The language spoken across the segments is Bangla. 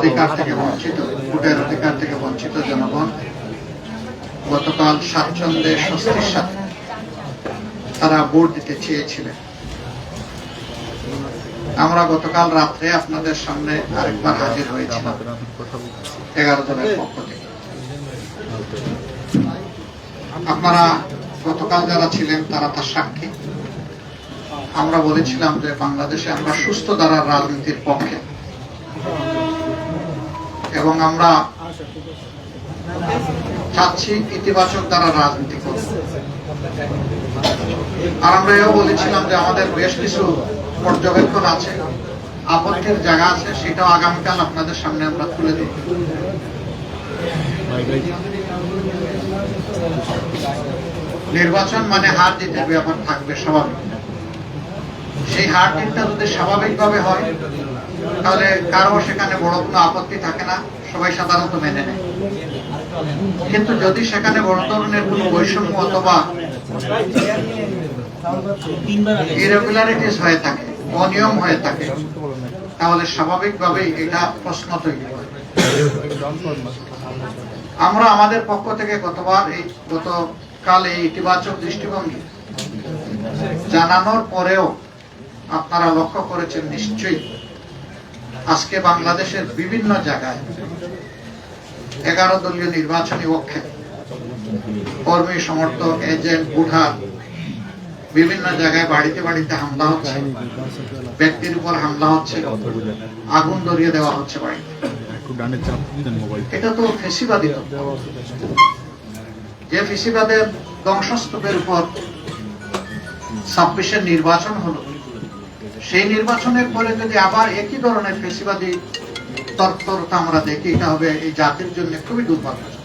অধিকার থেকে বঞ্চিত, ভোটের অধিকার থেকে বঞ্চিত জনগণ গতকাল স্বাচ্ছন্দ্যে স্বস্তির সাথে তারা ভোট দিতে চেয়েছিলেন। আমরা গতকাল রাত্রে আপনাদের সামনে আরেকবার হাজির হয়েছিলাম এগারো জনের পক্ষ থেকে। আপনারা গতকাল যারা ছিলেন, তারা তার সাক্ষী। আমরা বলেছিলাম যে বাংলাদেশে আমরা সুস্থ ধারার রাজনীতির পক্ষে এবং আমরা চাচ্ছি ইতিবাচক দ্বারা রাজনীতি করব আর আমরা এও বলেছিলাম যে আমাদের বেশ কিছু পর্যবেক্ষণ আছে, আপত্তির জায়গা আছে, সেটাও আগামীকাল আপনাদের সামনে আমরা তুলে দেব নির্বাচন মানে হার জিতের ব্যাপার থাকবে স্বাভাবিক। সেই হার জিতটা যদি স্বাভাবিকভাবে হয় তাহলে কারও সেখানে বড় কোনো আপত্তি থাকে না, সবাই সাধারণত মেনে নেয়। কিন্তু যদি সেখানে বড় ধরনের কোনো বৈষম্য অথবা ইরেগুলারিটিস হয়ে থাকে, অনিয়ম হয়ে থাকে, তাহলে স্বাভাবিকভাবেই এটা প্রশ্ন তৈরি হয়। আমরা আমাদের পক্ষ থেকে গতবার এই, গতকাল এই ইতিবাচক দৃষ্টিভঙ্গি জানানোর পরেও আপনারা লক্ষ্য করেছেন নিশ্চয়ই। আজকে বাংলাদেশের বিভিন্ন জায়গায় এগারো দলীয় নির্বাচনী পক্ষে কর্মী, সমর্থক, এজেন্ট বুঢার বিভিন্ন জায়গায় বাড়িতে বাড়িতে হামলা হচ্ছে। ব্যক্তির উপর হামলা হচ্ছে। আগুন ধরিয়ে দেওয়া হচ্ছে এটা তো ফেসিবাদী যে ফেসিবাদের ধ্বংসস্তূপের উপর ছাব্বিশের নির্বাচন হলো সেই নির্বাচনের পরে যদি আবার একই ধরনের ফেসিবাদী তৎপরতা আমরা দেখি এটা হবে এই জাতির জন্য খুবই দুর্ভাগ্যজনক।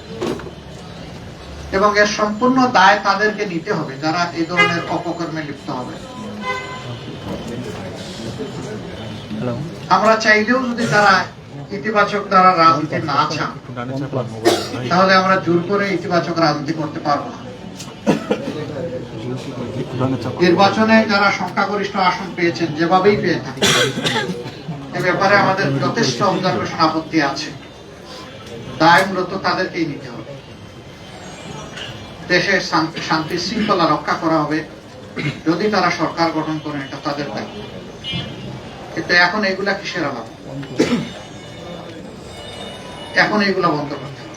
এবং এর সম্পূর্ণ দায় তাদেরকে নিতে হবে যারা এই ধরনের অপকর্মে লিপ্ত হবে। আমরা চাইলেও যদি তারা ইতিবাচক দ্বারা রাজনীতি না চান তাহলে আমরা জোর করে ইতিবাচক রাজনীতি করতে পারব না। নির্বাচনে যারা সংখ্যাগরিষ্ঠ আসন পেয়েছেন, যেভাবেই পেয়ে থাকে এ ব্যাপারে আমাদের যথেষ্ট অবজারভেশন আপত্তি আছে। দায় মূলত তাদেরকেই নিতে হবে। দেশের শান্তি- শৃঙ্খলা রক্ষা করা হবে, যদি তারা সরকার গঠন করেন, এটা তাদের দায়িত্ব। কিন্তু এখন এগুলা কিসের অভাব? এখন এগুলা বন্ধ করতে হবে।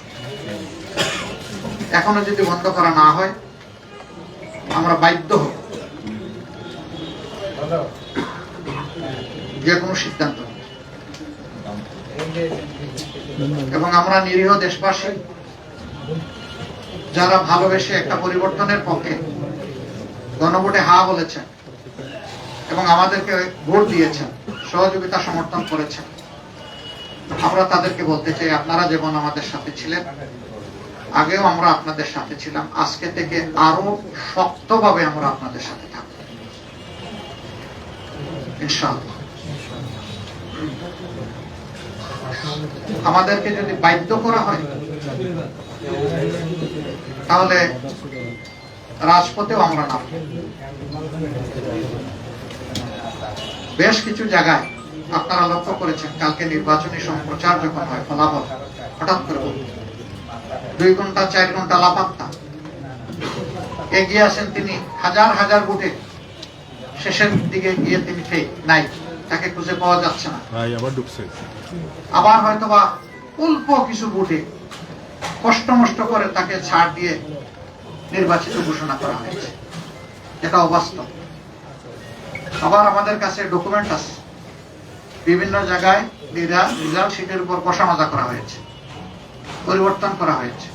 এখনও যদি বন্ধ করা না হয় আমরা বাধ্য হব। যে কোনো সিদ্ধান্ত এবং আমরা নিরীহ দেশবাসী, যারা ভালোবেসে একটা পরিবর্তনের পক্ষে গণভোটে হা বলেছেন এবং আমাদেরকে ভোট দিয়েছেন, সহযোগিতা সমর্থন করেছেন, আমরা তাদেরকে বলতে চাই, আপনারা যেমন আমাদের সাথে ছিলেন আগেও আমরা আপনাদের সাথে ছিলাম, আজকে থেকে আরও শক্তভাবে আমরা আপনাদের সাথে থাকব। আমাদেরকে যদি বাধ্য করা হয়, তাহলে রাজপথেও আমরা নাম বেশ কিছু জায়গায় আপনারা লক্ষ্য করেছেন, কালকে নির্বাচনী সম্প্রচার যখন হয়, ফলাফল হঠাৎ করে বলতে দুই ঘণ্টা চার ঘণ্টা লাপাত্তা এগিয়ে আসেন তিনি। হাজার হাজার ভোটে শেষের দিকে গিয়ে তিনি ফেক নাই। তাকে খুঁজে পাওয়া যাচ্ছে না। আবার হয়তোবা অল্প কিছু ভোটে কষ্ট মষ্ট করে তাকে ছাড় দিয়ে নির্বাচিত ঘোষণা করা হয়েছে। এটা অবাস্তব আবার আমাদের কাছে ডকুমেন্ট আছে। বিভিন্ন জায়গায় রেজাল্ট শিটের উপর কষা মাজা করা হয়েছে। পরিবর্তন করা হয়েছে।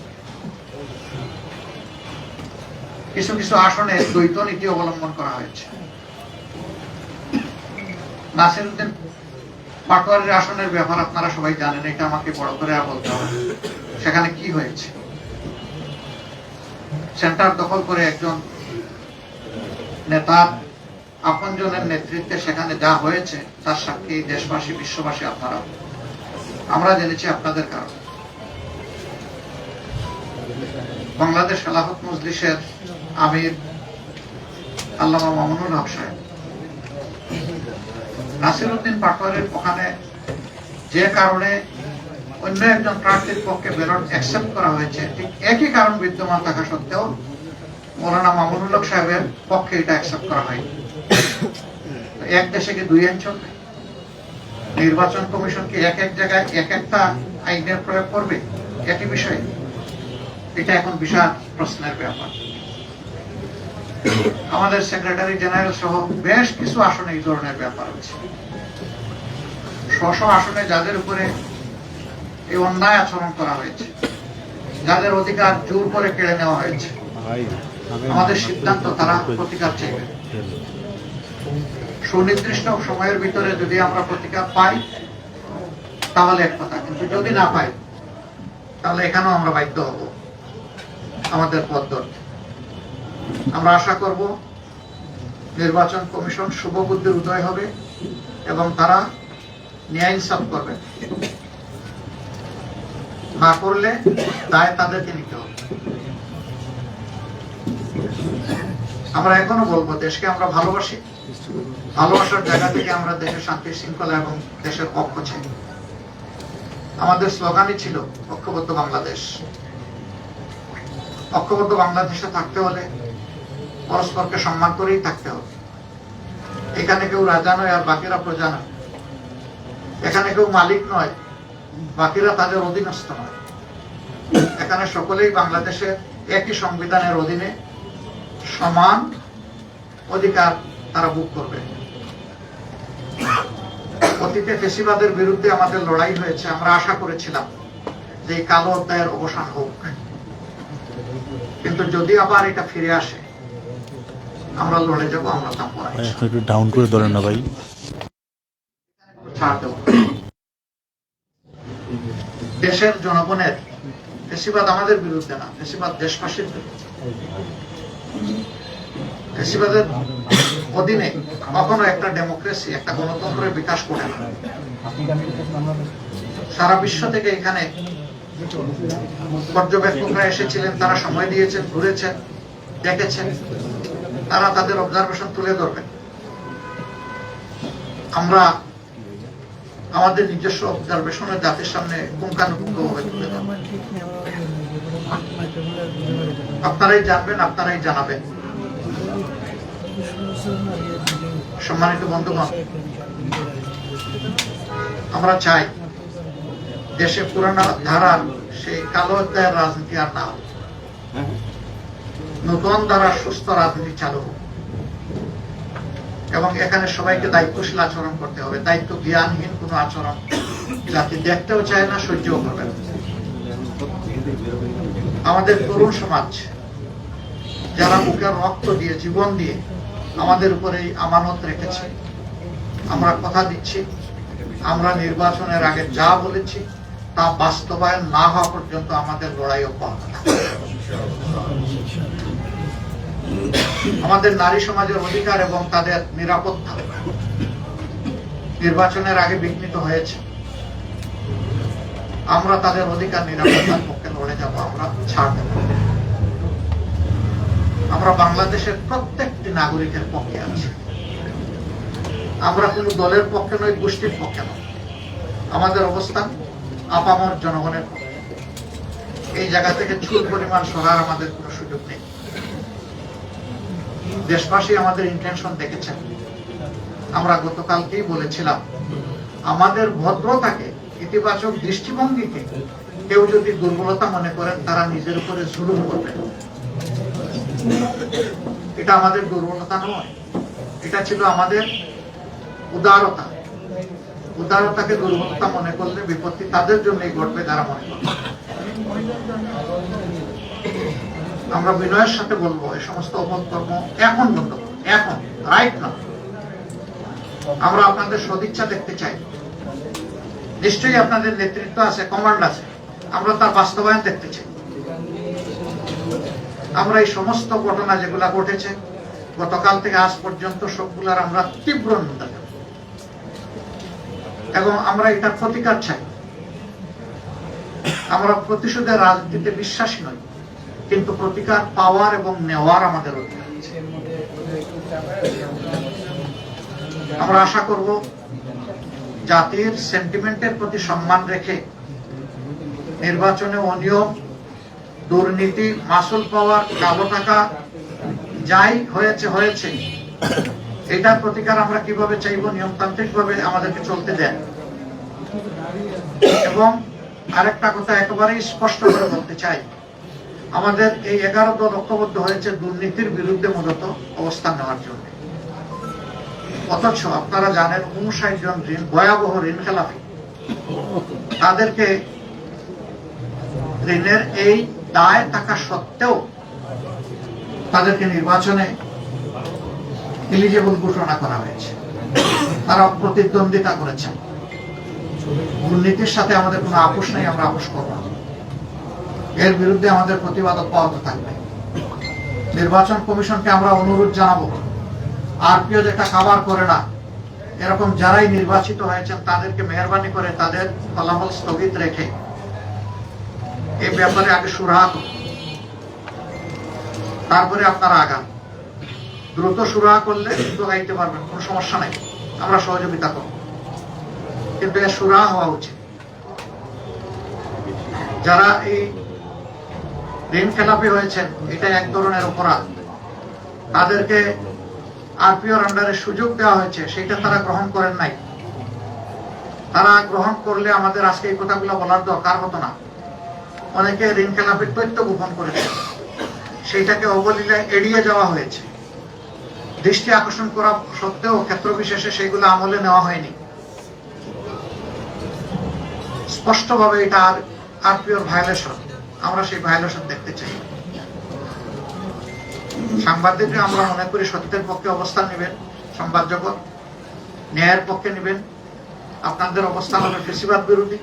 কিছু কিছু আসনে দ্বৈত নীতি অবলম্বন করা হয়েছে। নাসিরুদ্দিন পাটোয়ারির আসনের ব্যাপার আপনারা সবাই জানেন, এটা আমাকে বড় করে আর বলতে হবে সেখানে কি হয়েছে? সেন্টার দখল করে একজন নেতার আপনজনের নেতৃত্বে সেখানে যা হয়েছে, তার সাক্ষী দেশবাসী, বিশ্ববাসী আপনারা আমরা জেনেছি আপনাদের কারণে। বাংলাদেশ খেলাফত মজলিসের আমির আল্লামা মামুনুল হক সাহেব। নাসিরুদ্দিন পাটোয়ারির ওখানে যে কারণে অন্য একজন প্রার্থীর পক্ষে ব্যালট অ্যাকসেপ্ট করা হয়েছে, ঠিক একই কারণ বিদ্যমান থাকা সত্ত্বেও মৌলানা মামুনুল হক সাহেবের পক্ষে এটা অ্যাকসেপ্ট করা হয়নি। এক দেশে কি দুই আইন চলবে? নির্বাচন কমিশন কি এক এক জায়গায় এক একটা আইনের প্রয়োগ করবে? একই বিষয়ে এটা এখন বিশাল প্রশ্নের ব্যাপার। আমাদের সেক্রেটারি জেনারেল সহ বেশ কিছু আসনে এই ধরনের ব্যাপার আছে। স্ব আসনে যাদের উপরে এই অন্যায় আচরণ করা হয়েছে, যাদের অধিকার জোর করে কেড়ে নেওয়া হয়েছে, আমাদের সিদ্ধান্ত তারা প্রতিকার চাইবে। সুনির্দিষ্ট সময়ের ভিতরে যদি আমরা প্রতিকার পাই, তাহলে এক কথা, কিন্তু যদি না পাই, তাহলে এখানেও আমরা বাধ্য হব। আমাদের পথ ধরতে। আমরা আশা করব নির্বাচন কমিশন শুভ বুদ্ধির উদয় হবে এবং তারা ন্যায় ইনসাফ করবে। না করলে দায় তাদেরকে নিতে হবে। আমরা এখনও বলব, দেশকে আমরা ভালোবাসি। ভালোবাসার জায়গা থেকে আমরা দেশের শান্তি, শৃঙ্খলা এবং দেশের পক্ষ চাই। আমাদের স্লোগানই ছিল, ঐক্যবদ্ধ বাংলাদেশ। ঐক্যবদ্ধ বাংলাদেশে থাকতে হলে পরস্পরকে সম্মান করেই থাকতে হবে। এখানে কেউ রাজা নয় আর বাকিরা প্রজা নয়। এখানে কেউ মালিক নয়, বাকিরা তাদের অধীনস্থ নয়। এখানে সকলেই বাংলাদেশের একই সংবিধানের অধীনে সমান অধিকার তারা ভোগ করবে। অতীতে ফেসিবাদের বিরুদ্ধে আমাদের লড়াই হয়েছে, আমরা আশা করেছিলাম যে কালো অধ্যায়ের অবসান হোক। কিন্তু যদি আবার এটা ফিরে আসে আমরা লড়ে যাব আমরা তা এখন একটু ডাউন করে ধরেন না ভাই। ছাড় দেব। দেশের জনগণের ফেসিবাদ আমাদের বিরুদ্ধে না ফেসিবাদ দেশবাসীর বিরুদ্ধে। ফেসিবাদের অধীনে কখনো একটা ডেমোক্রেসি একটা গণতন্ত্রের বিকাশ করে না। সারা বিশ্ব থেকে এখানে পর্যবেক্ষকরা এসেছিলেন, তারা সময় দিয়েছেন, ঘুরেছেন, দেখেছেন। তারা তাদের অবজারভেশন তুলে ধরবেন। আমরা আমাদের নিজস্ব অবজারভেশনের জাতির সামনে পুঙ্খানুপুঙ্খভাবে তুলে ধরব। আপনারাই জানবেন, আপনারাই জানাবেন। সম্মানিত বন্ধুগণ, আমরা চাই দেশে পুরানো ধারার সেই কালো অধ্যায়ের রাজনীতি আর না নতুন ধারার সুস্থ রাজনীতি চালু হোক। এবং এখানে সবাইকে দায়িত্বশীল আচরণ করতে হবে। দায়িত্ব জ্ঞানহীন কোনো আচরণ জাতি দেখতেও চায় না সহ্যও করবে না। আমাদের তরুণ সমাজ যারা মুখের রক্ত দিয়ে জীবন দিয়ে আমাদের উপরে আমানত রেখেছে আমরা কথা দিচ্ছি আমরা নির্বাচনের আগে যা বলেছি তা বাস্তবায়ন না হওয়া পর্যন্ত আমাদের লড়াই অব্যাহত আমাদের নারী সমাজের অধিকার এবং তাদের নিরাপত্তা নির্বাচনের আগে বিঘ্নিত হয়েছে। আমরা তাদের অধিকার নিরাপত্তার পক্ষে লড়ে যাব, আমরা ছাড় দেব আমরা বাংলাদেশের প্রত্যেকটি নাগরিকের পক্ষে আছি। আমরা কোন দলের পক্ষে নই, গোষ্ঠীর পক্ষে নয় আমাদের অবস্থান আপামর জনগণের এই জায়গা থেকে চুল পরিমাণ সরার আমাদের কোনো সুযোগ নেই। দেশবাসী আমাদের ইন্টেনশন দেখেছেন। আমরা গতকালকেই বলেছিলাম, আমাদের ভদ্রতাকে, ইতিবাচক দৃষ্টিভঙ্গিকে কেউ যদি দুর্বলতা মনে করেন, তারা নিজের উপরে জুলুম করবেন এটা আমাদের দুর্বলতা নয়। এটা ছিল আমাদের উদারতা। উদারতাকে দুর্বলতা মনে করলে বিপত্তি তাদের জন্যই ঘটবে যারা মনে করবে। আমরা বিনয়ের সাথে বলব, এই সমস্ত অপকর্ম এখন বন্ধ এখন রাইট না আমরা আপনাদের সদিচ্ছা দেখতে চাই। নিশ্চয়ই আপনাদের নেতৃত্ব আছে কমান্ড আছে। আমরা তার বাস্তবায়ন দেখতে চাই। আমরা এই সমস্ত ঘটনা যেগুলা ঘটেছে, গতকাল থেকে আজ পর্যন্ত সবগুলার আমরা তীব্র নিন্দা। এবং আমরা এটা প্রতিকার চাই। আমরা প্রতিশোধের রাজনীতিতে বিশ্বাসী নই, কিন্তু প্রতিকার পাওয়ার এবং নেওয়ার আমাদের অধিকার। আমরা আশা করব জাতির সেন্টিমেন্টের প্রতি সম্মান রেখে নির্বাচনে অনিয়ম, দুর্নীতি, মাসুল পাওয়ার কালো টাকা যাই হয়েছে হয়েছে। এটার প্রতিকার আমরা কীভাবে চাইব? নিয়মতান্ত্রিক ভাবে আমাদেরকে চলতে দেন। এবং আরেকটা কথা একেবারেই স্পষ্ট করে বলতে চাই। আমাদের এই এগারো দল ঐক্যবদ্ধ হয়েছে দুর্নীতির বিরুদ্ধে মূলত অবস্থান নেওয়ার জন্য। অথচ আপনারা জানেন উনষাট জন ঋণ, ভয়াবহ ঋণ খেলাফি তাদেরকে ঋণের এই দায় থাকা সত্ত্বেও তাদেরকে নির্বাচনে এলিজেবল ঘোষণা করা হয়েছে। তারা প্রতিদ্বন্দ্বিতা করেছেন দুর্নীতির সাথে আমাদের কোনো আপোষ নেই, আমরা আপোষ করব না। এর বিরুদ্ধে আমাদের প্রতিবাদ অব্যাহত থাকবে। নির্বাচন কমিশনকে আমরা অনুরোধ জানাব, আরপিও যেটা কাভার করে না, এরকম যারাই নির্বাচিত হয়েছেন, তাদেরকে মেহরবানি করে তাদের ফলাফল স্থগিত রেখে এই ব্যাপারে আগে সুরাহা তারপরে আপনারা আগান। দ্রুত সুরাহা করলে দ্রুত গাইতে পারবেন, কোনো সমস্যা নাই। আমরা সহযোগিতা করব। কিন্তু এর সুরাহা হওয়া উচিত। যারা এই ঋণ খেলাপি হয়েছেন এটা এক ধরনের অপরাধ। তাদেরকে আরপিওর আন্ডারে সুযোগ দেওয়া হয়েছে, সেটা তারা গ্রহণ করেন নাই। তারা গ্রহণ করলে আমাদের আজকে এই কথাগুলো বলার দরকার হতো না। অনেকে ঋণ খেলাপির তথ্য গোপন করেছে। সেইটাকে অবলীলায় এড়িয়ে যাওয়া হয়েছে। দৃষ্টি আকর্ষণ করা সত্ত্বেও ক্ষেত্র বিশেষে সেগুলো আমলে নেওয়া হয়নি। স্পষ্টভাবে এটা আর আরপিওর ভায়োলেশন আমরা সেই ভায়োলেশন দেখতে চাই। সাংবাদিকরা আমরা মনে করি সত্যের পক্ষে অবস্থান নেবেন, সংবাদ জগৎ, ন্যায়ের পক্ষে নেবেন। আপনাদের অবস্থান হবে ফেসিবাদ বিরোধী।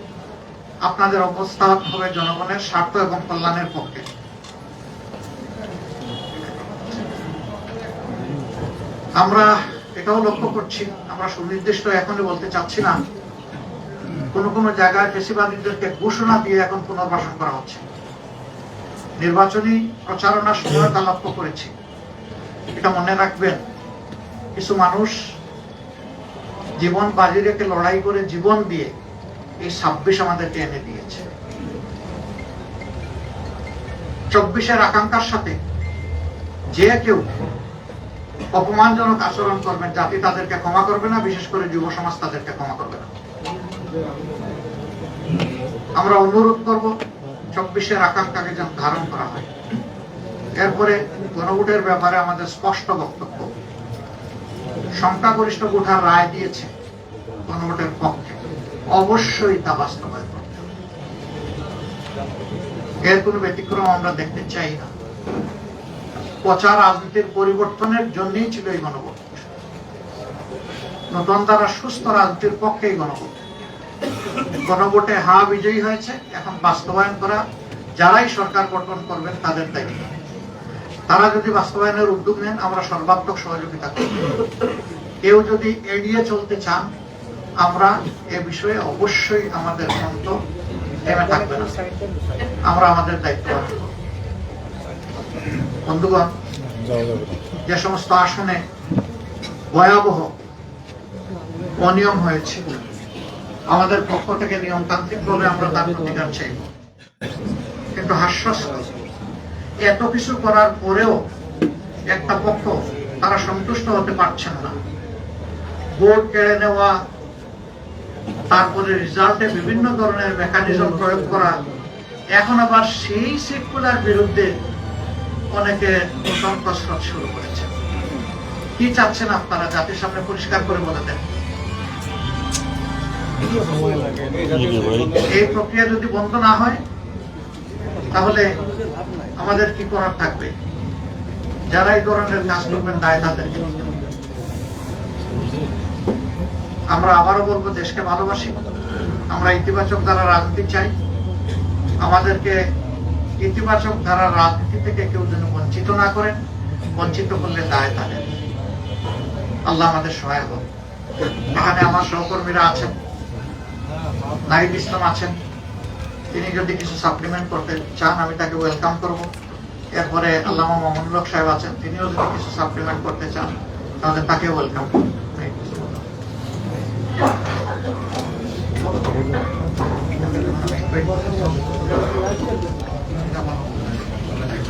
আপনাদের অবস্থান হবে জনগণের স্বার্থ এবং কল্যাণের পক্ষে। আমরা এটাও লক্ষ্য করছি, আমরা সুনির্দিষ্ট এখনই বলতে চাচ্ছি না। কোন কোন জায়গায় পেশিবাদীদেরকে ঘোষণা দিয়ে এখন পুনর্বাসন করা হচ্ছে। নির্বাচনী প্রচারণার সময় লক্ষ্য করেছি। এটা মনে রাখবেন, কিছু মানুষ জীবন বাজি রেখে লড়াই করে জীবন দিয়ে এই ছাব্বিশ আমাদেরকে এনে দিয়েছে। চব্বিশের আকাঙ্ক্ষার সাথে যে কেউ অপমানজনক আচরণ করবেন জাতি তাদেরকে ক্ষমা করবে না, বিশেষ করে যুব সমাজ তাদেরকে ক্ষমা করবে না। আমরা অনুরোধ করব, চব্বিশের আকাঙ্ক্ষাকে যেন ধারণ করা হয়। এরপরে গণভোটের ব্যাপারে আমাদের স্পষ্ট বক্তব্য। সংখ্যাগরিষ্ঠ ভোটার রায় দিয়েছে গণভোটের পক্ষে। অবশ্যই তা বাস্তবায়ন করতে এর কোনো ব্যতিক্রম আমরা দেখতে চাই না। পচা রাজনীতির পরিবর্তনের জন্যই ছিল এই গণভোট। নতুন দ্বারা সুস্থ রাজনীতির পক্ষেই গণভোট। গণভোটে হা বিজয়ী হয়েছে, এখন বাস্তবায়ন করা, যারাই সরকার গঠন করবেন তাদের দায়িত্ব। তারা যদি বাস্তবায়নের উদ্যোগ নেন, আমরা সর্বাত্মক সহযোগিতা করব। কেউ যদি এড়িয়ে চলতে চান, আমরা এ বিষয়ে অবশ্যই আমাদের মন্ত থেমে থাকবে না। আমরা আমাদের দায়িত্ব। বন্ধুগণ, যে সমস্ত আসনে ভয়াবহ অনিয়ম হয়েছে, আমাদের পক্ষ থেকে নিয়মতান্ত্রিক ভাবে আমরা তার প্রতিকার চাইব কিন্তু হাস্যস্কর এত কিছু করার পরেও একটা পক্ষ তারা সন্তুষ্ট হতে পারছেন না। ভোট কেড়ে নেওয়া, তারপরে রেজাল্টে বিভিন্ন ধরনের মেকানিজম প্রয়োগ করা, এখন আবার সেই সিটগুলার বিরুদ্ধে অনেকে কসরত শুরু করেছে। কি চাচ্ছেন আপনারা? জাতির সামনে পরিষ্কার করে বলে দেন। এই প্রক্রিয়া যদি বন্ধ না হয়, তাহলে আমাদের কি করার থাকবে? যারা এই ধরনের কাজ করবেন দায় তাদেরকে আমরা আবারও বলব, দেশকে ভালোবাসি। আমরা ইতিবাচক দ্বারা রাজনীতি চাই। আমাদেরকে ইতিবাচক ধারা রাজনীতি থেকে কেউ যেন বঞ্চিত না করেন, বঞ্চিত করলে দায় তাদের। আল্লাহ আমাদের সহায় হোক। এখানে আমার সহকর্মীরা আছেন, নাহিদ ইসলাম আছেন। তিনি যদি কিছু সাপ্লিমেন্ট করতে চান, আমি তাকে ওয়েলকাম করব। এরপরে আল্লামা হক সাহেব আছেন, তিনিও যদি কিছু সাপ্লিমেন্ট করতে চান, তাহলে তাকে ওয়েলকাম করব। Thank you. কামনা পিছনে আসেন না ভাই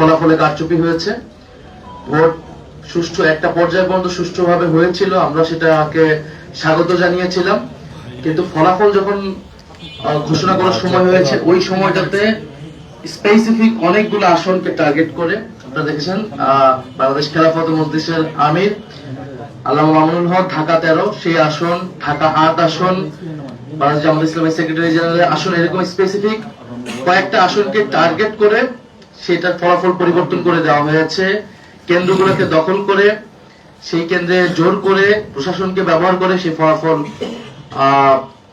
ফলাফলে কারচুপি হয়েছে। ভোট সুষ্ঠু একটা পর্যায় পর্যন্ত সুষ্ঠুভাবে হয়েছিল, আমরা সেটাকে স্বাগত জানিয়েছিলাম। কিন্তু ফলাফল যখন ঘোষণা করার সময় হয়েছে, ওই সময়টাতে স্পেসিফিক অনেকগুলো আসনকে টার্গেট করে, আপনারা দেখেছেন বাংলাদেশ খেলাফত মজলিসের আমির আল্লামা মামুনুল হক, ঢাকা তেরো, সেই আসন, ঢাকা আট আসন, বাংলাদেশ জামাত ইসলামের সেক্রেটারি জেনারেল আসন, এরকম স্পেসিফিক কয়েকটা আসনকে টার্গেট করে সেটার ফলাফল পরিবর্তন করে দেওয়া হয়েছে। কেন্দ্রগুলোকে দখল করে, সেই কেন্দ্রে জোর করে প্রশাসনকে ব্যবহার করে সেই ফলাফল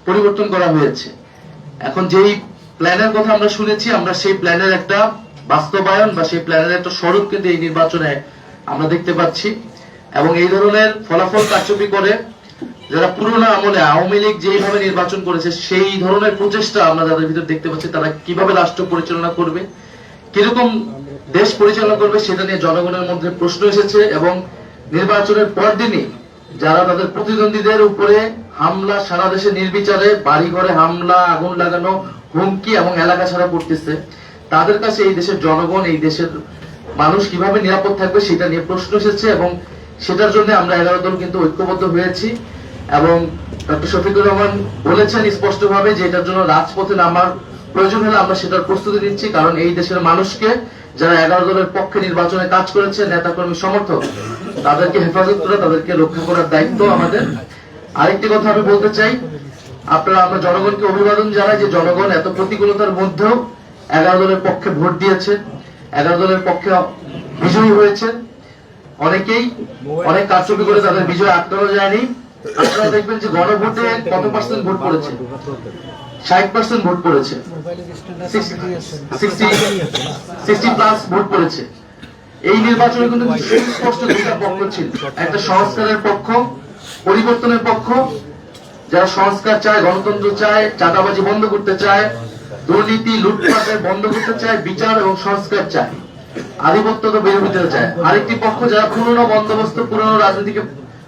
পরিবর্তন করা হয়েছে। এখন যেই প্ল্যানের কথা আমরা শুনেছি, আমরা সেই প্ল্যানের একটা বাস্তবায়ন বা সেই প্ল্যানের একটা স্বরূপ কিন্তু এই নির্বাচনে আমরা দেখতে পাচ্ছি। এবং এই ধরনের ফলাফল কারচুপি করে যারা পুরোনো আমলে আওয়ামী লীগ যেইভাবে নির্বাচন করেছে, সেই ধরনের প্রচেষ্টা আমরা যাদের ভিতর দেখতে পাচ্ছি, তারা কীভাবে রাষ্ট্র পরিচালনা করবে? কীরকম দেশ পরিচালনা করবে সেটা নিয়ে জনগণের মধ্যে প্রশ্ন এসেছে এবং নির্বাচনের পরদিনই যারা তাদের প্রতিদ্বন্দ্বীদের উপরে হামলা, সারা দেশে নির্বিচারে বাড়ি ঘরে হামলা, আগুন লাগানো, হুমকি এবং এলাকা ছাড়া করতেছে, তাদের কাছে এই দেশের জনগণ, এই দেশের মানুষ কীভাবে নিরাপদ থাকবে সেটা নিয়ে প্রশ্ন এসেছে এবং সেটার জন্য আমরা এগারো দল কিন্তু ঐক্যবদ্ধ হয়েছি এবং ডক্টর শফিকুর রহমান বলেছেন স্পষ্টভাবে যে এটার জন্য রাজপথে নামার প্রয়োজন হলে আমরা সেটার প্রস্তুতি নিচ্ছি, কারণ এই দেশের মানুষকে যারা এগারো দলের পক্ষে নির্বাচনে কাজ করেছে, নেতাকর্মী, সমর্থক, তাদেরকে হেফাজত করা, তাদেরকে রক্ষা করার দায়িত্ব আমাদের। আরেকটি কথা আমি বলতে চাই, আপনারা, আমরা জনগণকে অভিবাদন জানাই যে জনগণ এত প্রতিকূলতার মধ্যেও এগারো দলের পক্ষে ভোট দিয়েছে, এগারো দলের পক্ষে বিজয়ী হয়েছে। অনেকেই অনেক কারচুপি করে তাদের বিজয় আটকানো যায়নি। আপনারা দেখবেন যে গণভোটে কত পার্সেন্ট ভোট পড়েছে? ষাট পার্সেন্ট ভোট পড়েছে। সিক্সটি প্লাস ভোট পড়েছে। এই নির্বাচনে কিন্তু সুস্পষ্ট দুটা পক্ষ ছিল। একটা সংস্কারের পক্ষ, পরিবর্তনের পক্ষ। যারা সংস্কার চায়, গণতন্ত্র চায়, চাঁদাবাজি বন্ধ করতে চায়, দুর্নীতি, লুটপাটে বন্ধ করতে চায়, বিচার এবং সংস্কার চায়। আধিপত্য তো বিরোধিতা চায়। আরেকটি পক্ষ যারা পুরনো বন্দোবস্ত, পুরনো রাজনীতিকে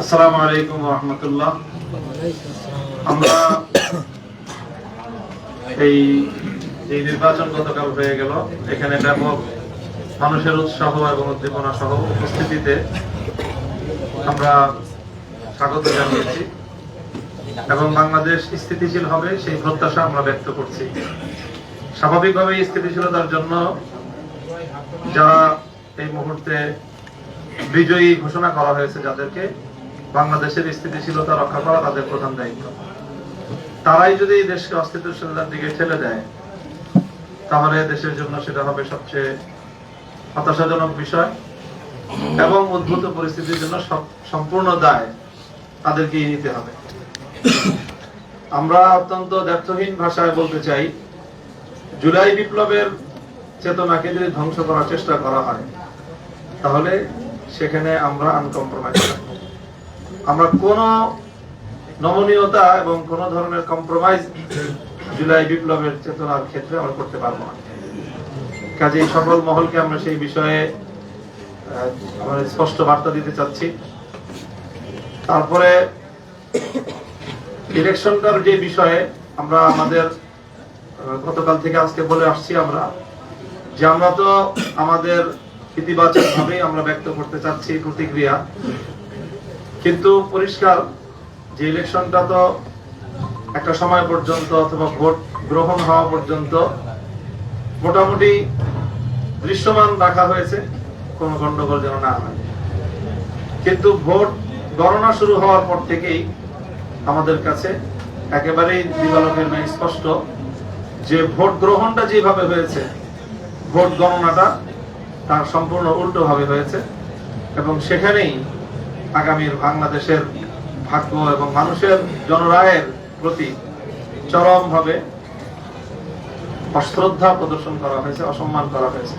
আসসালামু আলাইকুম রহমতুল্লাহ। আমরা এই এই নির্বাচন গতকাল হয়ে গেল। এখানে ব্যাপক মানুষের উৎসাহ এবং উদ্দীপনা সহ উপস্থিতিতে আমরা স্বাগত জানিয়েছি এবং বাংলাদেশ স্থিতিশীল হবে সেই প্রত্যাশা আমরা ব্যক্ত করছি। স্বাভাবিকভাবে স্থিতিশীলতার জন্য যারা এই মুহূর্তে বিজয়ী ঘোষণা করা হয়েছে যাদেরকে বাংলাদেশের স্থিতিশীলতা রক্ষা করা তাদের প্রধান দায়িত্ব। তারাই যদি এই দেশকে অস্থিতিশীলতার দিকে ঠেলে দেয়, তাহলে দেশের জন্য সেটা হবে সবচেয়ে হতাশাজনক বিষয় এবং উদ্ভূত পরিস্থিতির জন্য সম্পূর্ণ দায় তাদেরকেই নিতে হবে। আমরা অত্যন্ত দ্ব্যর্থহীন ভাষায় বলতে চাই, জুলাই বিপ্লবের চেতনাকে যদি ধ্বংস করার চেষ্টা করা হয়, তাহলে সেখানে আমরা আনকম্প্রোমাইজ আমরা কোন নমনীয়তা এবং কোন ধরনের কম্প্রোমাইজ জুলাই বিপ্লবের চেতনার ক্ষেত্রে আমরা করতে পারব না। কাজে সকল মহলকে আমরা সেই বিষয়ে আমরা স্পষ্ট বার্তা দিতে চাচ্ছি। তারপরে ইলেকশনটার যে বিষয়ে আমরা আমাদের গতকাল থেকে আজকে বলে আসছি আমরা, যে আমরা তো আমাদের ইতিবাচক ভাবেই আমরা ব্যক্ত করতে চাচ্ছি প্রতিক্রিয়া। কিন্তু পরিষ্কার, যে ইলেকশনটা তো একটা সময় পর্যন্ত অথবা ভোট গ্রহণ হওয়া পর্যন্ত মোটামুটি দৃশ্যমান রাখা হয়েছে, কোনো গন্ডগোল যেন না হয়। কিন্তু ভোট গণনা শুরু হওয়ার পর থেকেই আমাদের কাছে একেবারেই দিবালকের ন্যায় স্পষ্ট যে ভোট গ্রহণটা যেভাবে হয়েছে, ভোট গণনাটা তার সম্পূর্ণ উল্টোভাবে হয়েছে এবং সেখানেই আগামীর বাংলাদেশের ভাগ্য এবং মানুষের জনরায়ের প্রতি চরমভাবে অশ্রদ্ধা প্রদর্শন করা হয়েছে, অসম্মান করা হয়েছে।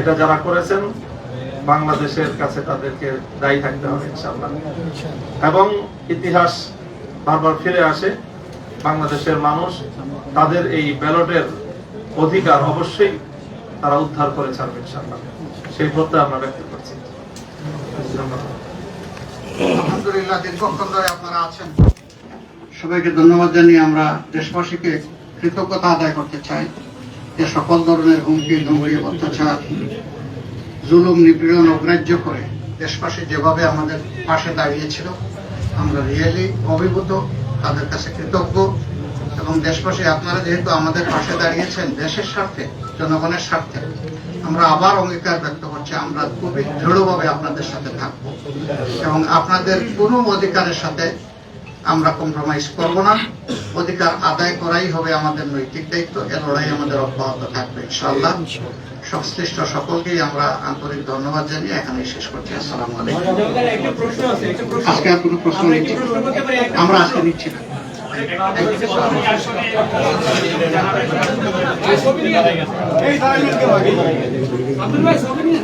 এটা যারা করেছেন, বাংলাদেশের কাছে তাদেরকে দায়ী থাকতে হবে, ইনশাআল্লাহ। এবং ইতিহাস বারবার ফিরে আসে, বাংলাদেশের মানুষ তাদের এই ব্যালটের অধিকার অবশ্যই তারা উদ্ধার করে ছাড়বে, ইনশাআল্লাহ। সেই প্রত্যয় আমরা ব্যক্ত করছি। ধন্যবাদ। আলহামদুলিল্লাহ, দীর্ঘক্ষণ ধরে আপনারা আছেন। সবাইকে ধন্যবাদ জানিয়ে আমরা দেশবাসীকে কৃতজ্ঞতা আদায় করতে চাই। যে সকল ধরনের হুমকি, ধুমকি, অত্যাচার, জুলুম, নিপীড়ন অগ্রাহ্য করে দেশবাসী যেভাবে আমাদের পাশে দাঁড়িয়েছিল, আমরা রিয়েলি অভিভূত, তাদের কাছে কৃতজ্ঞ। এবং দেশবাসী, আপনারা যেহেতু আমাদের পাশে দাঁড়িয়েছেন, দেশের স্বার্থে, জনগণের স্বার্থে, আমরা আবার অঙ্গীকার ব্যক্ত করছি আমরা খুবই দৃঢ়ভাবে আপনাদের সাথে থাকব। এবং আপনাদের কোনো অধিকারের সাথে আমরা কম্প্রোমাইজ করব না। অধিকার আদায় করাই হবে আমাদের নৈতিক দায়িত্ব এ লড়াই আমাদের অব্যাহত থাকবে ইনশাআল্লাহ। সংশ্লিষ্ট সকলকেই আমরা আন্তরিক ধন্যবাদ জানিয়ে এখানে শেষ করছি। আসসালামু আলাইকুম। প্রশ্ন আজকে আর কোনো প্রশ্ন আমরা আজকে নিচ্ছি না। নিয়ে